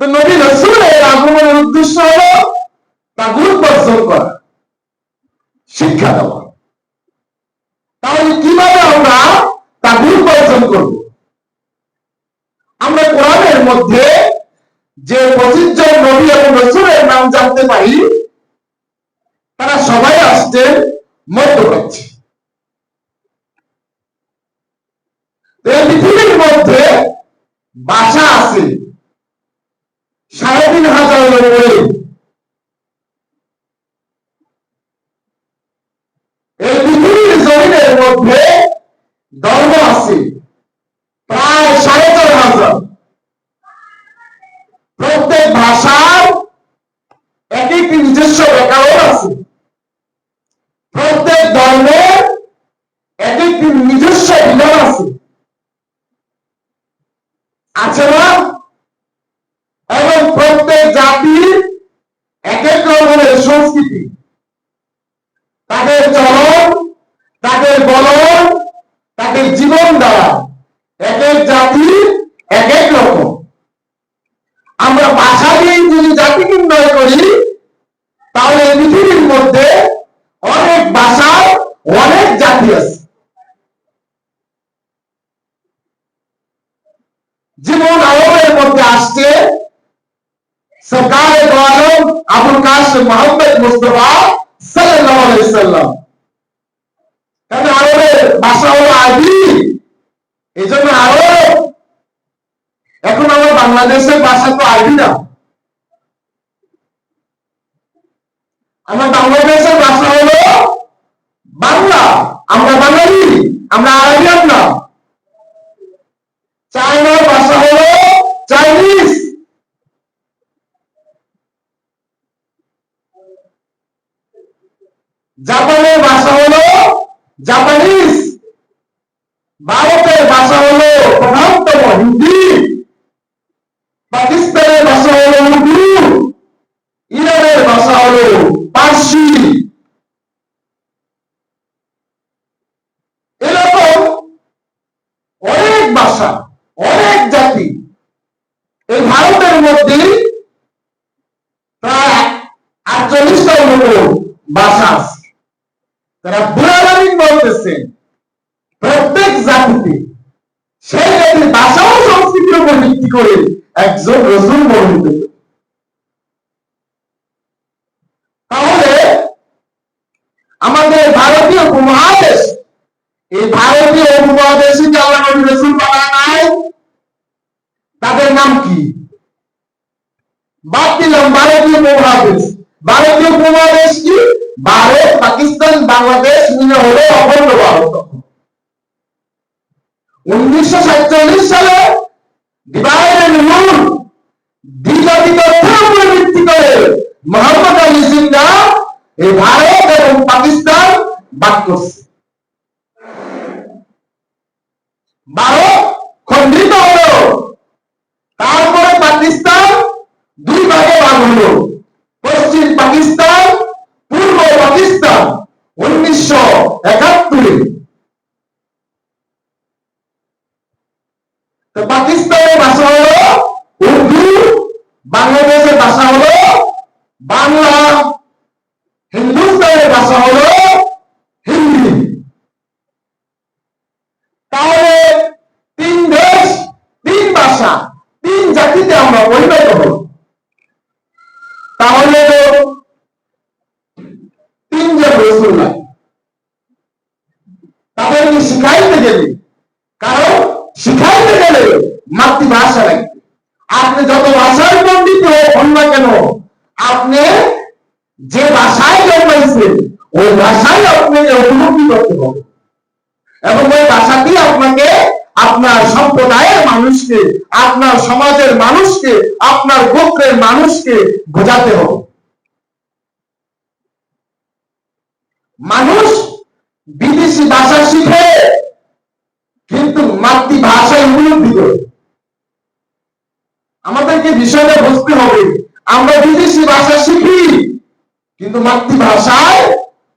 তো নবী রসুলের আগমনের উদ্দেশ্য হলো তাগুত বর্জন করা, শিক্ষা দেওয়া। তাহলে কীভাবে আমরা তাগুত বর্জন করব? আমরা কোরআনের মধ্যে যে পঁচিশ নবী এবং রসুলের নাম জানতে পারি, তারা সবাই আসছেন মধ্যপ্রাচ্যে এই পৃথিবীর মধ্যে ভাষা আছে করে সংস্কৃতি তাদের চলন তাদের বলন তাদের জীবন দ্বারা এক এক জাতির এক এক রকম। আমরা ভাষা দিয়ে যদি জাতি নির্ণয় করি, তাহলে পৃথিবীর মধ্যে অনেক ভাষার অনেক জাতি আছে। যেমন আরবের মধ্যে আসছে সরকারে আলম আবুল কাসিম মোহাম্মদ আরবি। আরব, এখন আমার বাংলাদেশের ভাষা তো আরবি না। আমার বাংলাদেশের ভাষা হলো বাংলা। আমরা বাঙালি, আমরা আরবিয়ান না চায়নার ভাষা হলো চাইনিজ জাপানের ভাষা হলো জাপানিজ ভারতের ভাষা হলো প্রধানতম হিন্দি পাকিস্তানের ভাষা হলো উর্দু ইরানের ভাষা হলো পার্সি এরকম অনেক ভাষা অনেক জাতি এই ভারতের মধ্যে প্রায় আটচল্লিশটার মতো ভাষা আছে। তারা বুড়াবাড়ি বলতেছেন প্রত্যেক জাতিতে সেই জাতির ভাষা ও সংস্কৃতির উপর ভিত্তি করে একজন রসুল বর্ণিত। তাহলে আমাদের ভারতীয় উপমহাদেশ, এই ভারতীয় উপমহাদেশে যে আল্লাহ নবী রসুল বানায় নাই? তাদের নাম কি? বাদ দিলাম, ভারতীয় উপমহাদেশ। ভারতীয় উপমহাদেশ কি? ভারত, পাকিস্তান, বাংলাদেশ মিলে হলো অখণ্ড ভারত। উনিশশো সাতচল্লিশ সালে ভিত্তি করে ভারত এবং পাকিস্তান করছে ভারত খণ্ডিত হলো তারপরে পাকিস্তান দুই ভাগে ভাগ হলো পশ্চিম পাকিস্তান পূর্ব পাকিস্তান উনিশশো একাত্তরে তো পাকিস্তানের ভাষা হলো উর্দু বাংলাদেশের ভাষা হলো বাংলা হিন্দুস্তানের ভাষা হলো হিন্দি তাহলে তিন দেশ তিন ভাষা তিন জাতিতে আমরা পরিণত হব তাহলে তো তিনজন রসুল নাই তাদেরকে শিখাইতে গেলে কারণ শিখাইতে গেলে মাতৃভাষা লাগবে আপনি যত ভাষায় পণ্ডিত হন না কেন আপনি যে ভাষায় জন্মাইছেন, ওই ভাষায় আপনাকে উপলব্ধি করতে হবে। এবং ওই ভাষাটি আপনাকে আপনার সম্প্রদায়ের মানুষকে, আপনার সমাজের মানুষকে, আপনার গোত্রের মানুষকে বোঝাতে হবে। মানুষ বিদেশি ভাষা শিখে কিন্তু মাতৃভাষায় উপলব্ধি করে। আমাদেরকে বিষয়টা বুঝতে হবে আমরা বিদেশি ভাষা শিখি, কিন্তু মাতৃভাষায়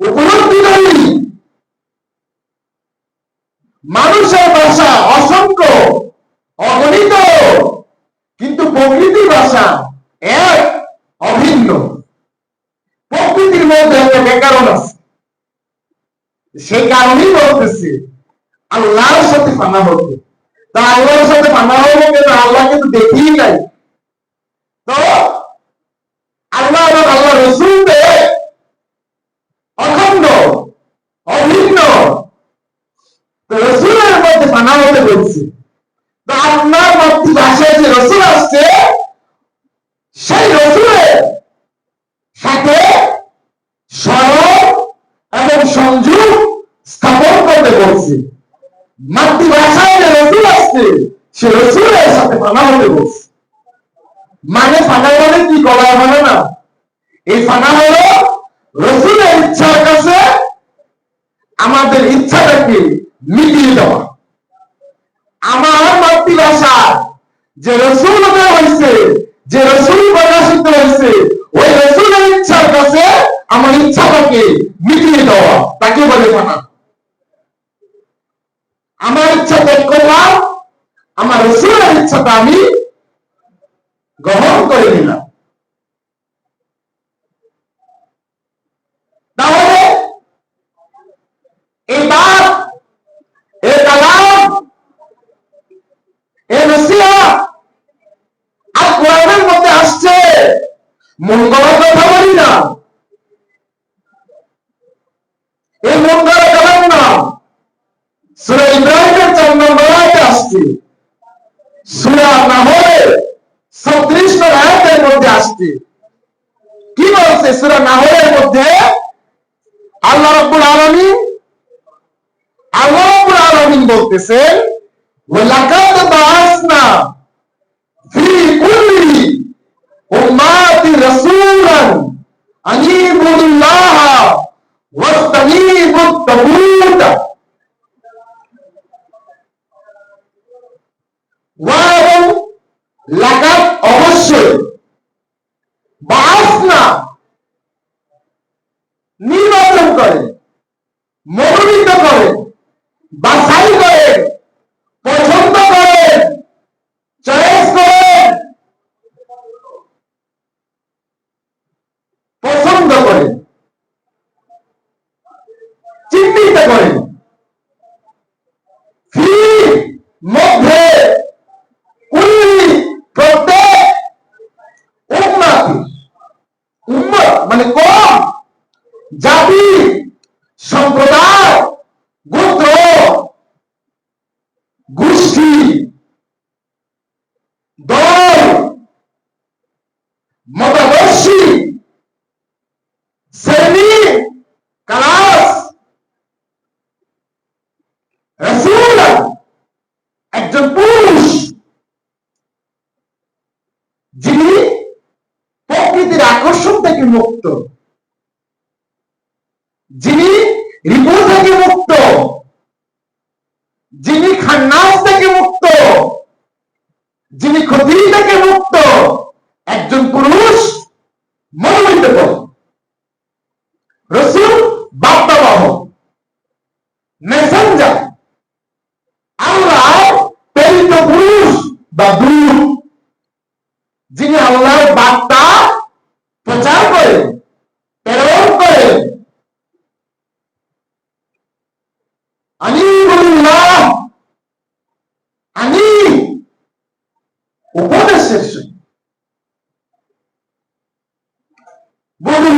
উপলব্ধি করি। মানুষের ভাষা অসংখ্য, অগণিত, কিন্তু প্রকৃতি ভাষা এক, অভিন্ন। প্রকৃতির মধ্যে একটা ব্যাকরণ আছে। সেই কারণেই বলতেছি, আল্লাহর সাথে ফানা হতে। তা আল্লাহর সাথে ফানা হব কিন্তু আল্লাহ কিন্তু দেখি নাই তো আল্লাহ এবং আল্লাহ রসুলকে অখণ্ড অভিন্ন তো রসুলের মধ্যে ফানা হতে বলছি তো আপনার মাতৃভাষায় যে রসুল আসছে, সেই রসুলের সাথে সরব এবং সংযোগ স্থাপন করতে বলছি। মাতৃভাষায় যে রসুল আসছে, সে রসুলের সাথে ফানা হতে বলছে। মানে ফানা মানে কি করা মানে না? এই ফানা হলো রসুলের ইচ্ছার কাছে আমাদের ইচ্ছাটাকে মিটিয়ে দেওয়া। আমার মাতৃভাষা যে রসুল হয়েছে, যে রসুল প্রকাশিত হয়েছে, ওই রসুলের ইচ্ছার কাছে আমার ইচ্ছাটাকে মিটিয়ে দেওয়া। তাকে বলে ফানা আমার ইচ্ছা ত্যাগ করলাম, আমার রসুলের ইচ্ছাটা আমি গ্রহণ করে নিলাম। সুরা ইব্রাহিমের চার নম্বর আয়াতে আসছে সুরা না হলে ছত্রিশ নম্বর আয়াতের মধ্যে আসছে কি বলছে সুরা নাহলের মধ্যে আল্লাহ রাব্বুল আলামিন আল্লাহ রাব্বুল আলামিন বলতেছেন ওয়ালাকাদ বাআসনা ফি কুল্লি উম্মাতি রাসূলান আনিবুল্লাহ ওয়াস্তানিবুত ওয়া এবং অবশ্যই বাসনা নির্বাচন করে মনোনীত করে বাছাই করে পছন্দ করে চয়েস করে পছন্দ করে চিহ্নিত করে ফি মধ্যে কুল্লি প্রত্যেক উম্মাতি উম্মত মানে কম জাতি সম্প্রদায় গোত্র গোষ্ঠী দল মতাদর্শী শ্রেণি ক্লাস রসুল একজন পুরুষ যিনি প্রকৃতির আকর্ষণ থেকে মুক্ত। যিনি রিপু থেকে মুক্ত, যিনি খান্নাস থেকে মুক্ত, যিনি ক্ষতি থেকে মুক্ত, একজন পুরুষ মনোনীত করে রসুল বার্তাবাহ মেসেঞ্জার, আল্লাহ প্রেরিত পুরুষ বা Bugün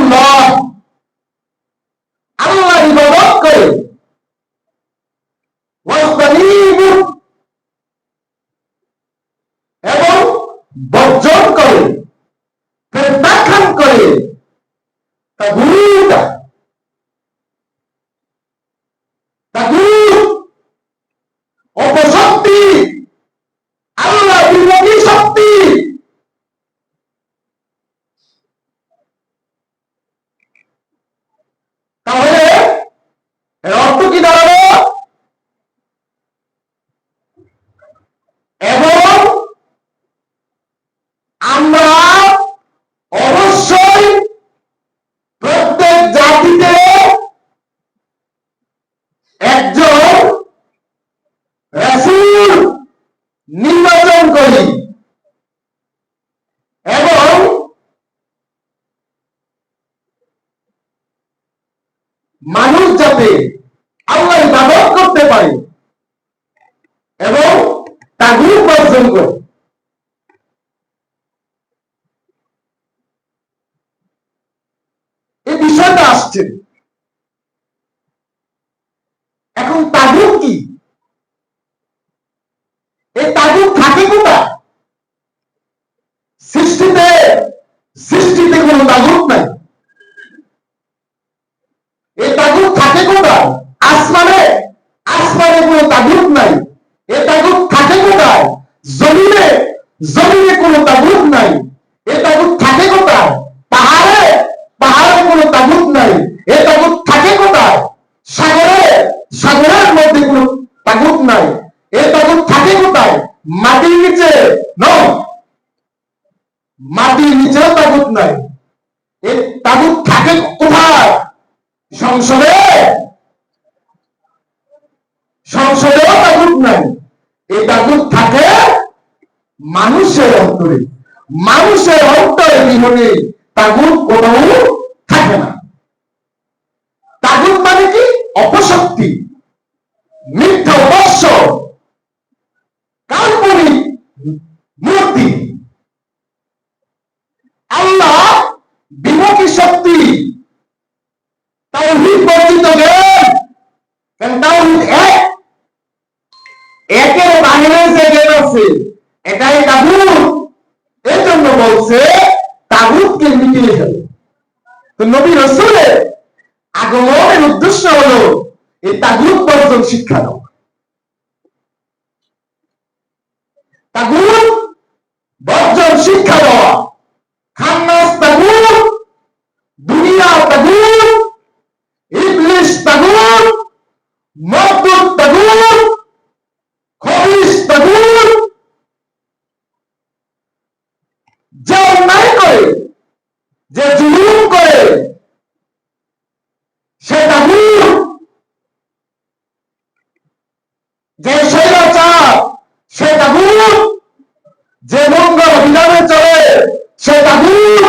মানুষ যাতে আল্লাহ ইবাদত করতে পারে এবং তাগুত বর্জন করে। এই বিষয়টা আসছে। এখন তাগুত কি? এই তাগুত থাকে কোথায়? সৃষ্টিতে সৃষ্টিতে কোন তাগুত নাই। জমিনে কোনো তাগুত নাই। এ তাগুত থাকে কোথায়? পাহাড়ে? পাহাড়ে কোনো তাগুত নাই। এই তাগুত থাকে কোথায়? সাগরে? সাগরের মধ্যে কোন তাগুত নাই। এ তাগুত থাকে কোথায়? মাটির নিচে? নয় মাটির নিচেও তাগুত নাই। এ তাগুত থাকে কোথায়? সংসদে? অন্তরে মানুষের অন্তরে বিহনে তাগুত কোথাও থাকে না। তাগুত মানে কি? অপশক্তি। মিথ্যা উপাস্য কাল্পনিক মূর্তি। আল্লাহ বিমুখী শক্তি। তাওহীদ বর্জিত জ্ঞান এক। একের বাহিরে যে জ্ঞান আছে, এটাই তো নবী রসুলের আগমনের উদ্দেশ্য হলো এই তাগুত বর্জন শিক্ষা দেওয়া। তাগুত বর্জন শিক্ষা দেওয়া। খান্নাস তাগুত, দুনিয়া তাগুত ইবলিশ তাগুত খবিস তাগুত যে অন্যায় করে যে জুলুম করে সে তাগুত যে স্বৈরাচার সে তাগুত যে মঙ্গল বিধানে চলে সে তাগুত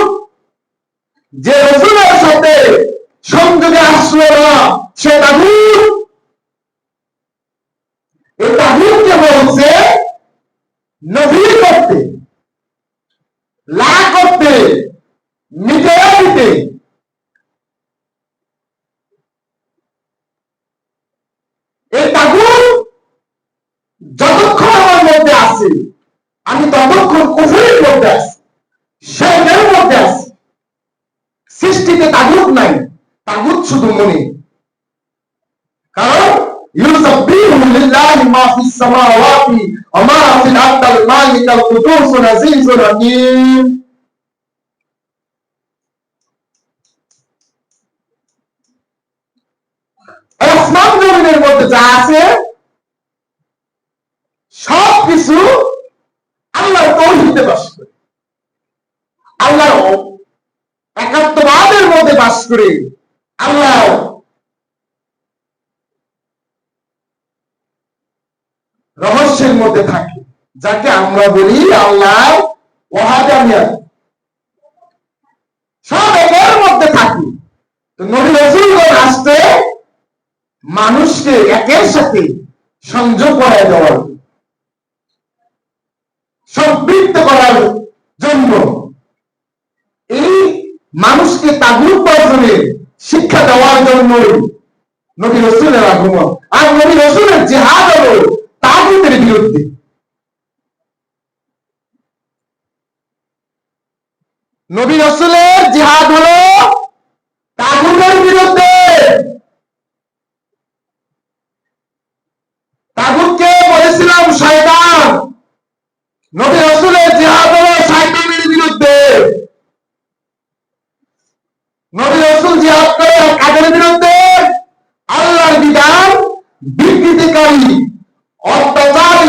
যে রসুলের সাথে সংযোগে আসলো না সে তাগুত এই তাগুতকে বলছে নজির করতে লা করতে মিটে দিতে এই তাগুত যতক্ষণ আমার মধ্যে আছে আমি ততক্ষণ কুফুরের মধ্যে আছি শেখের মধ্যে আছি সৃষ্টিতে তাগুত নাই তাগুত শুধু মনে কারণ يسبح لله ما في السماوات وما في الأرض المالك القدوس العزيز الحكيم আসমান জমিনের মধ্যে যা আছে করে। আল্লাহ। রহস্যের মধ্যে থাকে, যাকে আমরা বলি আল্লাহ সব একের মধ্যে থাকি। তো নবী আসতে মানুষকে একের সাথে সংযোগ করায় দেওয়ার সম্পৃক্ত করার জন্য এই তাগুত বর্জনের শিক্ষা দেওয়ার জন্য নবী রসুলের আগমন। আর নবী রসুলের জেহাদ হলো তাগুতের বিরুদ্ধে। নবী রসুলের জেহাদ হলো তাগুতের বিরুদ্ধে তাগুতকে বলেছিলাম শয়তান নবী রসুলের জেহাদ হলো শয়তানের বিরুদ্ধে নবী রসুল জিহাদ করে কাদের বিরুদ্ধে আল্লাহর বিধান বিকৃতিকারী অত্যাচারী